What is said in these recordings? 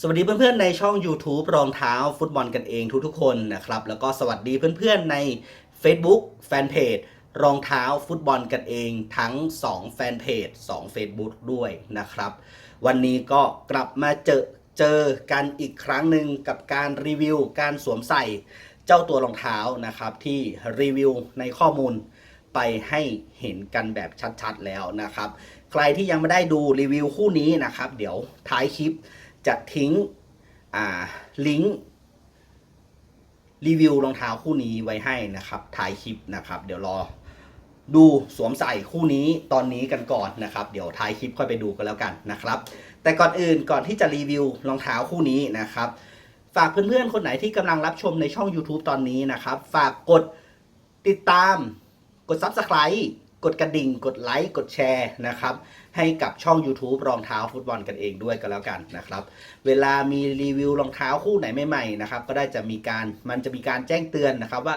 สวัสดีเพื่อนๆในช่อง YouTube รองเท้าฟุตบอลกันเองทุกๆคนนะครับ แล้วก็สวัสดีเพื่อนๆใน Facebook แฟนเพจรองเท้าฟุตบอลกันเองทั้ง 2 แฟนเพจ2 Facebook ด้วยนะครับ วันนี้ก็กลับมาเจอเจอกันอีกครั้งหนึ่งกับการรีวิว การสวมใส่เจ้าตัวรองเท้านะครับ ที่รีวิวในข้อมูลไปให้เห็นกันแบบชัดๆแล้วนะครับ ใครที่ยังไม่ได้ดูรีวิวคู่นี้นะครับ เดี๋ยวท้ายคลิป จะทิ้งลิงก์รีวิวรองเท้าคู่นี้ไว้ให้นะครับท้ายคลิปนะครับ เดี๋ยวรอดูสวมใส่คู่นี้ตอนนี้กันก่อนนะครับ เดี๋ยวท้ายคลิปค่อยไปดูกันแล้วกันนะครับ แต่ก่อนอื่นก่อนที่จะรีวิวรองเท้าคู่นี้นะครับ ฝากเพื่อนๆคนไหนที่กำลังรับชมในช่อง YouTube ตอนนี้นะครับ ฝากกดติดตามกด Subscribe กดกระดิ่ง กดไลค์กดแชร์นะครับ ให้กับช่อง YouTube รองเท้าฟุตบอลกันเองด้วยก็แล้วกันนะครับ เวลามีรีวิวรองเท้าคู่ไหนใหม่ๆนะครับก็ได้จะมีการมันจะมีการแจ้งเตือนนะครับว่า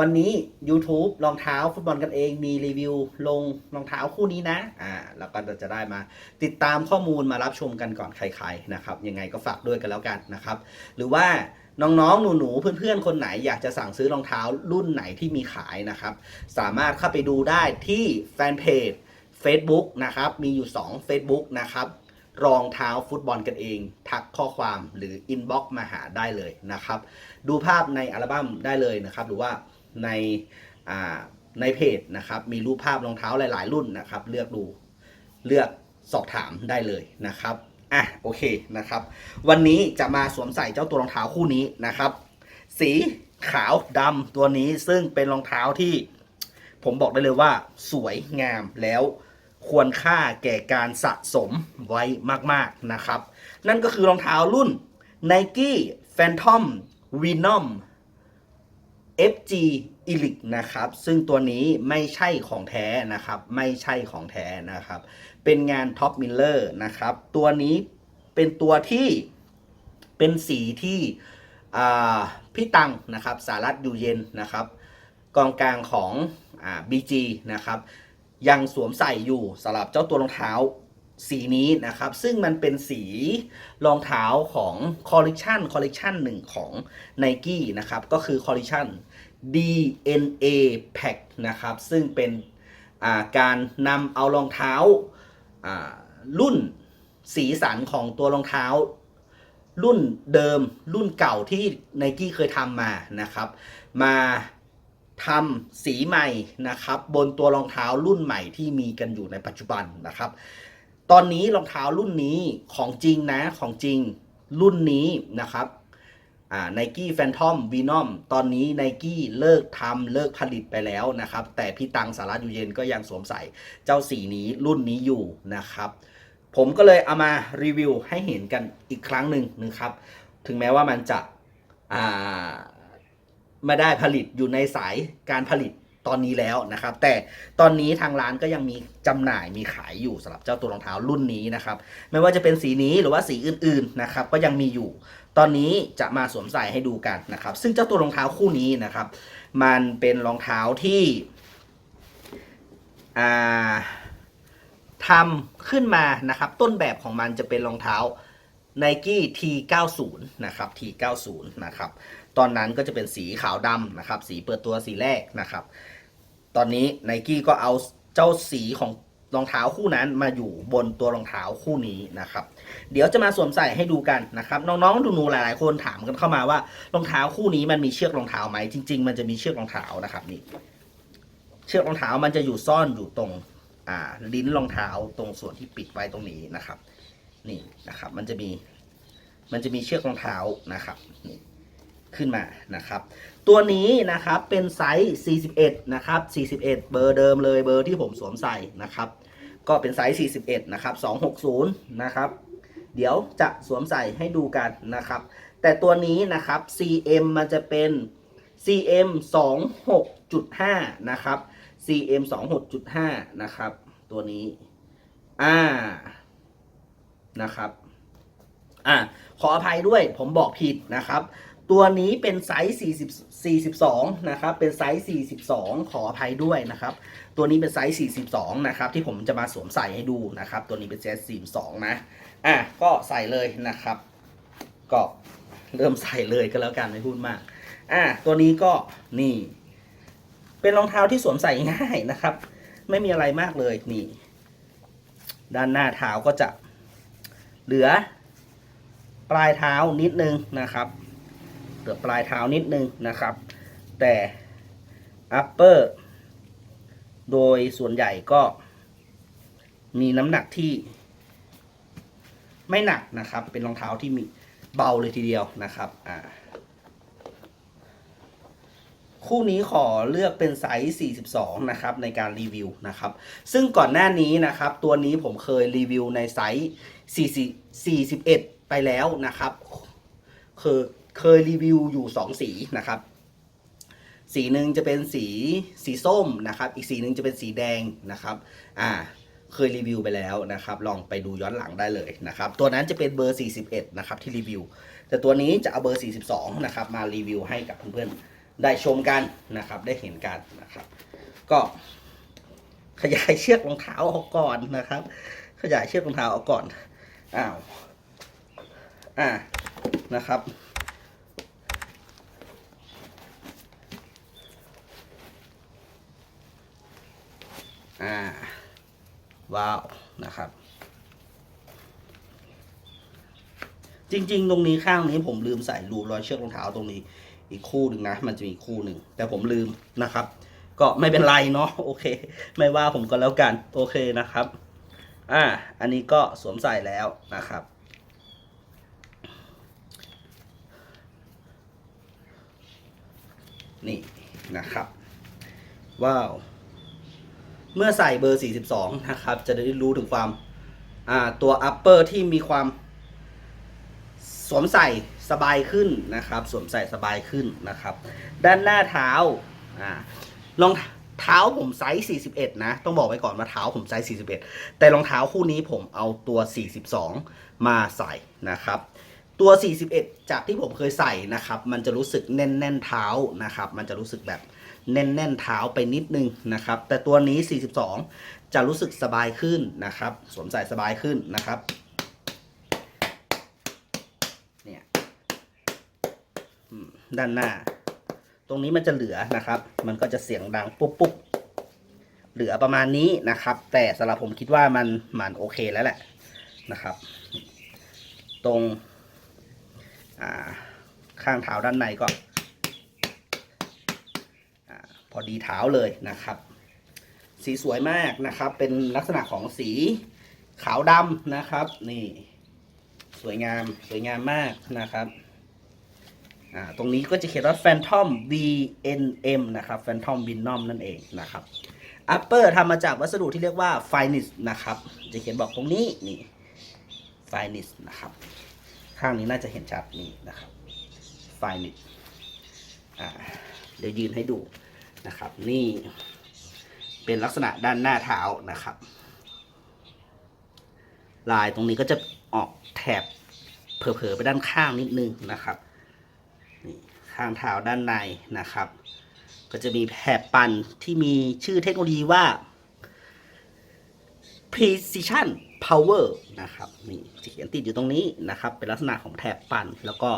วันนี้ YouTube รองเท้าฟุตบอลกันเองมีรีวิวลงรองเท้าคู่นี้นะอ่าแล้วก็จะได้มาติดตามข้อมูลมารับชมกันก่อนใครๆนะครับยังไงก็ฝากด้วยกันแล้วกันนะครับ หรือว่า น้องๆ หนูๆ เพื่อนๆ คนไหนอยากจะสั่งซื้อรองเท้ารุ่นไหนที่มีขายนะครับ สามารถเข้าไปดูได้ที่แฟนเพจ Facebook นะครับ มีอยู่ 2 Facebook นะครับรองเท้าฟุตบอลกันเอง ทักข้อความหรืออินบ็อกซ์มาหาได้เลยนะครับ ดูภาพในอัลบั้มได้เลยนะครับ หรือว่าในในเพจนะครับ มีรูปภาพรองเท้าหลาย ๆ รุ่นนะครับ เลือกดูเลือกสอบถามได้เลยนะครับ อะโอเคนะครับ วันนี้จะมาสวมใส่เจ้าตัวรองเท้าคู่นี้นะครับ สีขาวดำตัวนี้ซึ่งเป็นรองเท้าที่ ผมบอกได้เลยว่า สวยงามแล้วควรค่าแก่การสะสมไว้มาก ๆ นะครับ นั่นก็คือรองเท้ารุ่น Nike Phantom Venom FG Elite นะครับซึ่งตัวนี้ไม่ใช่ของแท้นะครับ ไม่ใช่ของแท้นะครับ เป็นงาน Top Miller นะครับ ตัวนี้เป็นตัวที่เป็นสีที่พี่ตังนะครับสารัตอยู่เย็นนะครับกองกลางของอ่า BG นะครับยังสวมใส่อยู่สำหรับเจ้าตัวรองเท้า สีนี้นะครับ ซึ่งมันเป็นสีรองเท้าของคอลเลกชันคอลเลกชันหนึ่งของ Nike นะครับ ก็คือคอลเลกชัน DNA Pack นะครับ ซึ่งเป็นาการนำเอารองเท้าารุ่นสีสันของตัวรองเท้า รุ่นเดิมรุ่นเก่าที่ Nike เคยทำมานะครับ มาทำสีใหม่นะครับ บนตัวรองเท้ารุ่นใหม่ที่มีกันอยู่ในปัจจุบันนะครับ ตอนนี้รองเท้ารุ่นนี้ของจริงนะของจริงรุ่นนี้นะครับอ่า Nike Phantom Venom ตอนนี้ Nike เลิกทำเลิกผลิตไปแล้วนะครับ แต่พี่ตังสารัตอยู่เย็นก็ยังสวมใส่เจ้าสีนี้รุ่นนี้อยู่นะครับ ผมก็เลยเอามารีวิวให้เห็นกันอีกครั้งหนึ่งนะครับ ถึงแม้ว่ามันจะอ่าไม่ได้ผลิตอยู่ในสายการผลิต ตอนนี้แล้วนะครับ แต่ตอนนี้ทางร้านก็ยังมีจำหน่ายมีขายอยู่สำหรับเจ้าตัวรองเท้ารุ่นนี้นะครับ ไม่ว่าจะเป็นสีนี้หรือว่าสีอื่นๆนะครับ ก็ยังมีอยู่ ตอนนี้จะมาสวมใส่ให้ดูกันนะครับ ซึ่งเจ้าตัวรองเท้าคู่นี้นะครับ มันเป็นรองเท้าที่อ่าทำขึ้นมานะครับ ต้นแบบของมันจะเป็นรองเท้า Nike T90 นะครับ T90 นะครับ ตอนนั้นก็จะเป็นสีขาวดำนะครับ สีเปิดตัวสีแรกนะครับ ตอนนี้ Nike ก็เอาเจ้าสีของรองเท้าคู่นั้นมาอยู่บนตัวรองเท้าคู่นี้นะครับ เดี๋ยวจะมาสวมใส่ให้ดูกันนะครับ น้องๆหนูหลายๆคนถามกันเข้ามาว่ารองเท้าคู่นี้มันมีเชือกรองเท้าไหมจริง ๆ มันจะมีเชือกรองเท้านะครับนี่เชือกรองเท้ามันจะอยู่ซ่อนอยู่ตรงอ่าลิ้นรองเท้าตรงส่วนที่ปิดไว้ตรงนี้นะครับ นี่นะครับ มันจะมีมันจะมีเชือกรองเท้านะครับนี่ ขึ้นมานะครับ ตัวนี้นะครับเป็นไซส์ 41 นะครับ 41 เบอร์เดิมเลยเบอร์ที่ผมสวมใส่นะครับ ก็เป็นไซส์ 41 นะครับ 260 นะครับ เดี๋ยวจะสวมใส่ให้ดูกันนะครับ แต่ตัวนี้นะครับ CM มันจะเป็น CM 26.5 นะครับ CM 26.5 นะครับ ตัวนี้ อ่า นะครับ อ่า ขออภัยด้วยผมบอกผิดนะครับ ตัวนี้เป็นไซส์40 42 นะครับ เป็นไซส์ 42 ขออภัยด้วยนะครับ ตัวนี้เป็นไซส์ 42 นะครับ ที่ผมจะมาสวมใส่ให้ดูนะครับ ตัวนี้เป็นไซส์ 42 นะ อะ ก็ใส่เลยนะครับ ก็เริ่มใส่เลยก็แล้วกันไม่พูดมาก อะ ตัวนี้ก็นี่ เป็นรองเท้าที่สวมใส่ง่ายนะครับ ไม่มีอะไรมากเลยนี่ ด้านหน้าเท้าก็จะเหลือปลายเท้านิดนึงนะครับ เหลือปลายเท้านิดนึงนะครับ แต่ upper โดยส่วนใหญ่ก็มีน้ำหนักที่ ไม่หนักนะครับ เป็นรองเท้าที่มีเบาเลยทีเดียวนะครับอ่าคู่นี้ขอเลือกเป็นไซส์ 42 นะครับ ในการรีวิวนะครับ ซึ่งก่อนหน้านี้นะครับ ตัวนี้ผมเคยรีวิวในไซส์ 40 41 ไปแล้วนะครับเคย เคยรีวิวอยู่ 2 สีนะครับ สีหนึ่งจะเป็นสีสีส้มนะครับ อีกสีหนึ่งจะเป็นสีแดงนะครับอ่าเคยรีวิวไปแล้วนะครับ ลองไปดูย้อนหลังได้เลยนะครับ ตัวนั้นจะเป็นเบอร์ 41 นะครับที่รีวิว แต่ตัวนี้จะเอาเบอร์ 42 นะครับมารีวิวให้กับเพื่อนๆได้ชมกันนะครับ ได้เห็นกันนะครับ ก็ขยายเชือกรองเท้าออกก่อนนะครับ ขยายเชือกรองเท้าออกก่อนอ้าวอ่านะครับ อ่า ว้าว นะครับ จริง ๆ ตรงนี้ข้างนี้ผมลืมใส่รูรอยเชือกรองเท้าตรงนี้ อีกคู่หนึ่งนะ มันจะมีคู่หนึ่ง แต่ผมลืมนะครับ ก็ไม่เป็นไรเนาะ โอเค ไม่ว่าผมก็แล้วกัน โอเคนะครับ อ่า อันนี้ก็สวมใส่แล้วนะครับนี่นะครับ ว้าว เมื่อใส่เบอร์ 42 นะครับ จะได้รู้ถึงความอ่าตัว upper ที่มีความสวมใส่สบายขึ้นนะครับ สวมใส่สบายขึ้นนะครับ ด้านหน้าเท้าอ่ารองเท้าผมไซส์ 41 นะ ต้องบอกไว้ก่อนว่าเท้าผมไซส์ 41 แต่รองเท้าคู่นี้ผมเอาตัว 42 มาใส่นะครับ ตัว 41 จากที่ผมเคยใส่นะครับ มันจะรู้สึกแน่นแน่นๆเท้านะครับ มันจะรู้สึกแบบ แน่นๆเท้าไปนิดนึงนะครับ แต่ตัวนี้ 42 จะรู้สึกสบายขึ้นนะครับ สวมใส่สบายขึ้นนะครับเนี่ยด้านหน้า ตรงนี้มันจะเหลือนะครับ มันก็จะเสียงดังปุ๊บปุ๊บเหลือประมาณนี้นะครับ แต่สำหรับผมคิดว่ามันมันโอเคแล้วแหละนะครับ ตรงข้างเท้าด้านในก็ อาพอดีเท้าเลยนะครับ สีสวยมากนะครับ เป็นลักษณะของสีขาวดำนะครับ นี่ สวยงามสวยงามมากนะครับตรงนี้ก็จะเขียนว่า Phantom VNM นะครับ Phantom Venom นั่นเองนะครับ Upper ทำมาจากวัสดุที่เรียกว่า Finest นะครับ จะเขียนบอกตรงนี้ นี่ Finest นะครับ ข้างนี้น่าจะเห็นชัดนี่นะครับ Finest เดี๋ยวยืนให้ดู นะครับ นี่เป็นลักษณะด้านหน้าเท้านะครับ ลายตรงนี้ก็จะออกแถบเผลอๆไปด้านข้างนิดนึงนะครับนี่ข้างเท้าด้านในนะครับ ก็จะมีแถบปันที่มีชื่อเทคโนโลยีว่า precision power นะครับนี่จะเขียนติดอยู่ตรงนี้นะครับ เป็นลักษณะของแถบปัน แล้วก็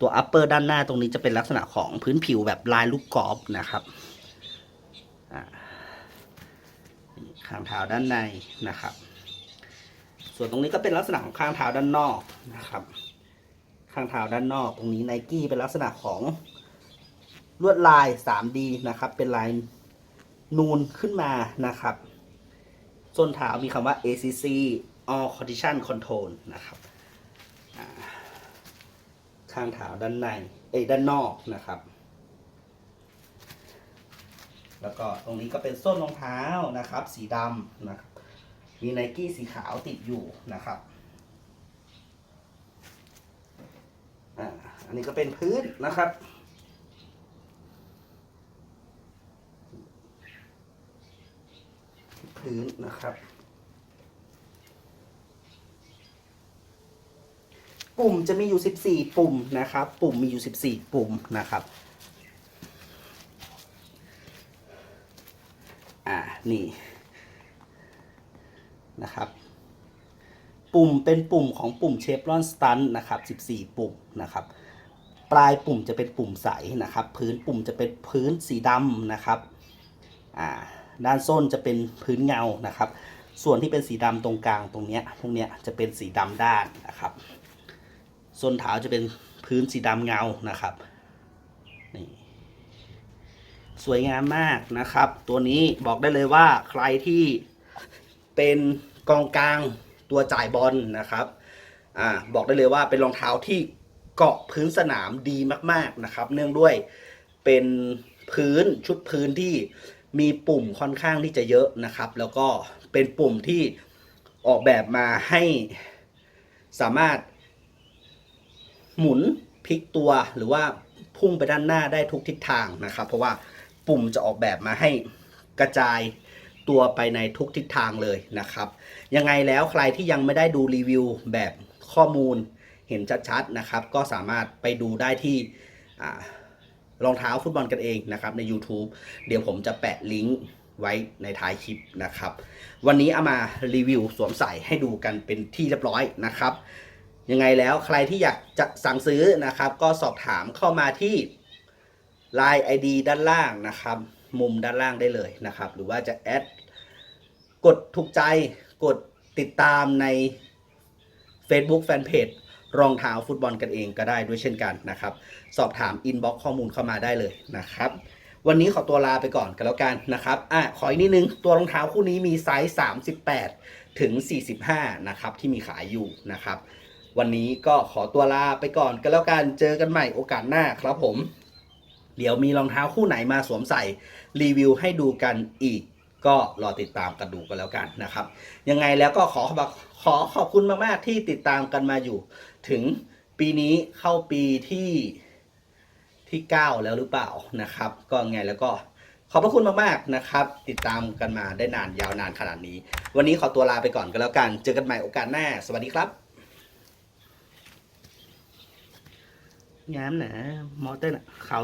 ตัว upper ด้านหน้าตรงนี้จะเป็นลักษณะของพื้นผิวแบบลายลูกกอล์ฟนะครับ ข้างเท้าด้านในนะครับ ส่วนตรงนี้ก็เป็นลักษณะของข้างเท้าด้านนอกนะครับ ข้างเท้าด้านนอกตรงนี้ไนกี้เป็นลักษณะของลวดลาย 3D นะครับ เป็นลายนูนขึ้นมานะครับส้นเท้ามีคำว่า ACC All Condition Control นะครับข้างเท้าด้านใน เอ้ด้านนอกนะครับ แล้วก็ตรงนี้ก็เป็นส้นรองเท้านะครับ สีดำนะครับ มีไนกี้สีขาวติดอยู่นะครับอันนี้ก็เป็นพื้นนะครับ พื้นนะครับ ปุ่มจะมีอยู่ 14 ปุ่มนะครับ ปุ่มมีอยู่ 14 ปุ่มนะครับ อ่า นี่นะครับปุ่มเป็นปุ่มของปุ่มเชฟรอนสตันนะครับ 14 ปุ่มนะครับ ปลายปุ่มจะเป็นปุ่มใสนะครับ พื้นปุ่มจะเป็นพื้นสีดำนะครับอ่าด้านส้นจะเป็นพื้นเงานะครับ ส่วนที่เป็นสีดำตรงกลางตรงเนี้ยพวกเนี้ยจะเป็นสีดำด้านนะครับ ส้นเท้าจะเป็นพื้นสีดำเงานะครับ สวยงามมากนะครับ ตัวนี้บอกได้เลยว่าใครที่เป็นกองกลางตัวจ่ายบอลนะครับอ่าบอกได้เลยว่าเป็นรองเท้าที่เกาะพื้นสนามดีมากๆนะครับ เนื่องด้วยเป็นพื้นชุดพื้นที่มีปุ่มค่อนข้างที่จะเยอะนะครับ แล้วก็เป็นปุ่มที่ออกแบบมาให้สามารถ หมุนพลิกตัวหรือว่าพุ่งไปด้านหน้าได้ทุกทิศทางนะครับ เพราะว่า ปุ่มจะออกแบบมาให้กระจายตัวไปในทุกทิศทางเลยนะครับ ยังไงแล้วใครที่ยังไม่ได้ดูรีวิวแบบข้อมูลเห็นชัดๆนะครับ ก็สามารถไปดูได้ที่รองเท้าฟุตบอลกันเองนะครับใน YouTube เดี๋ยวผมจะแปะลิงก์ไว้ในท้ายคลิปนะครับ วันนี้เอามารีวิวสวมใส่ให้ดูกันเป็นที่เรียบร้อยนะครับ ยังไงแล้วใครที่อยากจะสั่งซื้อนะครับ ก็สอบถามเข้ามาที่ Line ID ด้านล่างนะครับ มุมด้านล่างได้เลยนะครับ หรือว่าจะแอดกดถูกใจกดติดตามใน Facebook Fanpage รองเท้าฟุตบอลกันเองก็ได้ด้วยเช่นกันนะครับ สอบถามอินบ็อกข้อมูลเข้ามาได้เลยนะครับ วันนี้ขอตัวลาไปก่อนกันแล้วกันนะครับอะขออีกนิดนึง ตัวรองเท้าคู่นี้มีไซส์ 38 ถึง 45 นะครับ ที่มีขายอยู่นะครับ วันนี้ก็ขอตัวลาไปก่อนกันแล้วกันเจอกันใหม่โอกาสหน้าครับผม เดี๋ยวมีรองเท้าคู่ไหนมาสวมใส่รีวิวให้ดูกันอีก ก็รอติดตามกันดูกันแล้วกันนะครับ ยังไงแล้วก็ขอขอขอขอบคุณมาก ๆ ที่ติดตามกันมาอยู่ ถึงปีนี้เข้าปีที่ที่ 9 แล้วหรือเปล่านะครับ ก็ไงแล้วก็ขอบพระคุณมาก ๆ นะครับ ติดตามกันมาได้นานยาวนานขนาดนี้ วันนี้ขอตัวลาไปก่อนกันแล้วกัน เจอกันใหม่โอกาสหน้า สวัสดีครับ งามนะหมอเต้นอะเขา